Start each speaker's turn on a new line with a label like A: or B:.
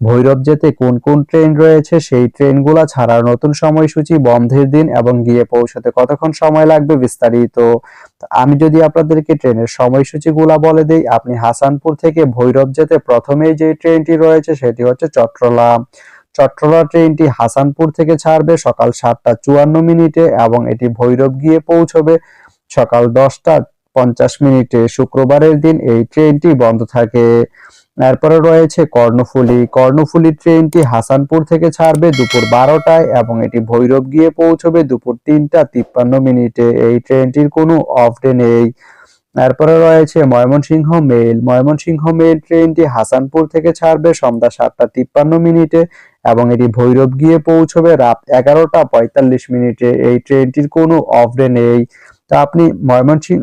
A: ভৈরব যেতে কোন কোন ট্রেন রয়েছে সেই ট্রেনগুলো ছাড়ার নতুন সময়সূচি বন্ধের দিন এবং গিয়ে পৌঁছাতে কতক্ষণ সময় লাগবে বিস্তারিত। আমি যদি আপনাদেরকে ট্রেনের সময়সূচিগুলা বলে দেই, আপনি হাসানপুর থেকে ভৈরব যেতে প্রথমেই যে ট্রেনটি রয়েছে সেটি হচ্ছে চট্টলা চট্টলা ট্রেনটি হাসানপুর থেকে ছাড়বে সকাল সাতটা চুয়ান্ন মিনিটে এবং এটি ভৈরব গিয়ে পৌঁছবে সকাল দশটা পঞ্চাশ মিনিটে। শুক্রবারের দিন এই ট্রেনটি বন্ধ থাকে। এরপরে রয়েছে কর্ণফুলী। কর্ণফুলী ট্রেনটি হাসানপুর থেকে ছাড়বে দুপুর বারোটায় এবং এটি ভৈরব গিয়ে পৌঁছবে দুপুর তিনটা তিপ্পান্ন মিনিটে। এই ট্রেনটির কোনো অফ ডে নেই। এরপরে রয়েছে ময়মনসিংহ মেল। ময়মনসিংহ মেল ট্রেনটি হাসানপুর থেকে ছাড়বে সন্ধ্যা সাতটা তিপ্পান্ন মিনিটে এবং এটি ভৈরব গিয়ে পৌঁছবে রাত এগারোটা পঁয়তাল্লিশ মিনিটে। এই ট্রেনটির কোনো অফ ডে নেই। তা আপনি ময়মনসিংহ